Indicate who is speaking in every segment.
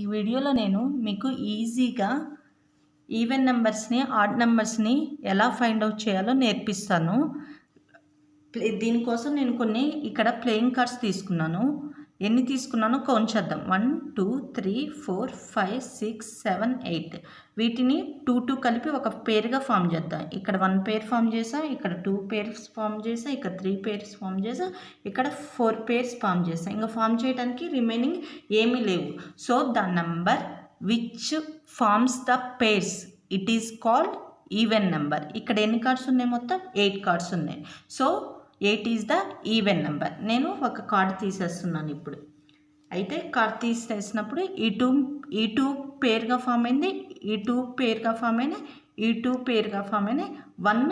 Speaker 1: ఈ వీడియోలో నేను మీకు ఈజీగా ఈవెన్ నెంబర్స్ని ఆడ్ నెంబర్స్ని ఎలా ఫైండ్ అవుట్ చేయాలో నేర్పిస్తాను. దీనికోసం నేను కొన్ని ఇక్కడ ప్లేయింగ్ కార్డ్స్ తీసుకున్నాను. ఎన్ని తీసుకున్నానో కౌంట్ చేద్దాం. One two three four five six seven eight వీటిని టూ టూ కలిపి ఒక పేరుగా ఫామ్ చేద్దాం. ఇక్కడ వన్ పేర్ ఫామ్ చేసా ఇక్కడ టూ పేర్స్ ఫామ్ చేసా ఇక్కడ త్రీ పేర్స్ ఫామ్ చేసా ఇక్కడ ఫోర్ పేర్స్ ఫామ్ చేసా. ఇంకా ఫామ్ చేయడానికి రిమైనింగ్ ఏమీ లేవు. So the number which forms the pairs it is called even number ఇక్కడ ఎన్ని కార్డ్స్ ఉన్నాయి మొత్తం? ఎయిట్ కార్డ్స్ ఉన్నాయి. So eight is the even number నేను ఒక కార్డ్ తీసేస్తున్నాను ఇప్పుడు. అయితే కార్డ్ తీసేసినప్పుడు ఈ టూ ఈ టూ పేరుగా ఫామ్ అయింది ఈ టూ పేరుగా ఫామ్ అయిన ఈ టూ పేరుగా ఫామ్ అయిన వన్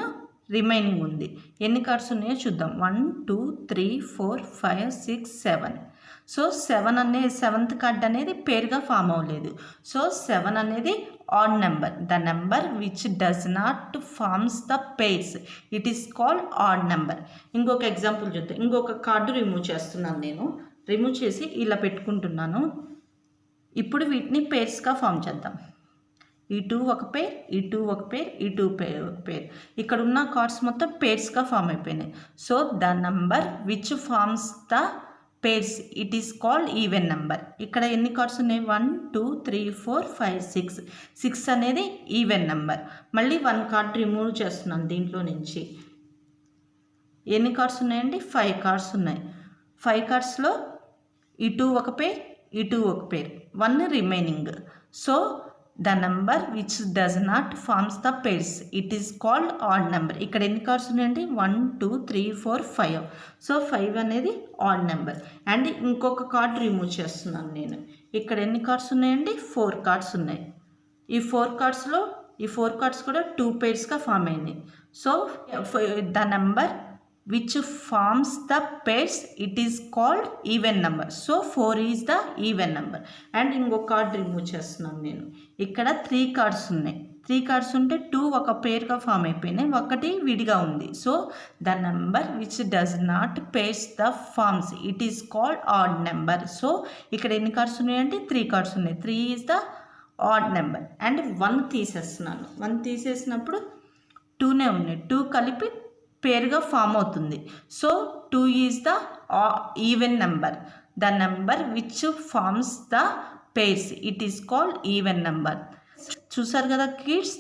Speaker 1: రిమైనింగ్ ఉంది. ఎన్ని కార్డ్స్ ఉన్నాయో చూద్దాం. One two three four five six seven so seven అనే సెవెంత్ కార్డ్ అనేది పేరుగా ఫామ్ అవ్వలేదు. సో సెవెన్ అనేది odd number. The number which does not forms the pairs. It is called odd number. ఇంకొక ఎగ్జాంపుల్ చూద్దాం. ఇంకొక కార్డు రిమూవ్ చేస్తున్నాను నేను. రిమూవ్ చేసి ఇలా పెట్టుకుంటున్నాను. ఇప్పుడు వీటిని పేర్స్గా ఫామ్ చేద్దాం. ఈ టూ ఒక పేర్ ఈ టూ ఒక పేర్ ఈ టూ పేర్ ఒక పేర్. ఇక్కడ ఉన్న కార్డ్స్ మొత్తం పేర్స్గా ఫామ్ అయిపోయినాయి. So the number which forms the pairs it is called even number ఇక్కడ ఎన్ని కార్డ్స్ ఉన్నాయి? One two three four five six six అనేది ఈవెన్ నెంబర్ మళ్ళీ వన్ కార్డ్ రిమూవ్ చేస్తున్నాను దీంట్లో నుంచి. ఎన్ని కార్డ్స్ ఉన్నాయండి? ఫైవ్ కార్డ్స్ ఉన్నాయి. ఫైవ్ కార్డ్స్లో ఇటు ఒక పేర్ ఇటు ఒక pair one remaining so the number which does not forms the pairs it is called odd number ఇక్కడ ఎన్ని కార్డ్స్ ఉన్నాయండి? One two three four five so five అనేది ఆడ్ నెంబర్ అండ్ ఇంకొక కార్డ్ రిమూవ్ చేస్తున్నాను నేను. ఇక్కడ ఎన్ని కార్డ్స్ ఉన్నాయండి? ఫోర్ కార్డ్స్ ఉన్నాయి. ఈ ఫోర్ కార్డ్స్లో ఈ ఫోర్ కార్డ్స్ కూడా టూ పేర్స్గా ఫామ్ అయింది so the number which forms the pairs it is called even number so four is the even number and ఇంకొక కార్డ్ రిమూవ్ చేస్తున్నాను నేను. ఇక్కడ త్రీ కార్డ్స్ ఉన్నాయి. త్రీ కార్డ్స్ ఉంటే టూ ఒక పేరుగా ఫామ్ అయిపోయినాయి. ఒకటి విడిగా ఉంది. So the number which does not pairs the forms it is called odd number so ఇక్కడ ఎన్ని కార్డ్స్ ఉన్నాయంటే త్రీ కార్డ్స్ ఉన్నాయి. Three is the odd number and one తీసేస్తున్నాను. వన్ తీసేసినప్పుడు టూనే ఉన్నాయి. టూ కలిపి పేరుగా ఫామ్ అవుతుంది. So two is the even number. The number which forms the pairs. It is called even number. చూసారు కదా kids?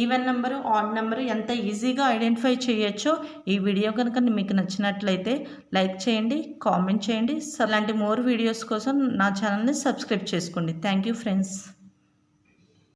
Speaker 1: Even number odd number ఎంత ఈజీగా ఐడెంటిఫై చేయొచ్చో ఈ వీడియో కనుక మీకు నచ్చినట్లయితే లైక్ చేయండి కామెంట్ చేయండి. అలాంటి మోర్ వీడియోస్ కోసం నా ఛానల్ని సబ్స్క్రైబ్ చేసుకోండి. Thank you friends.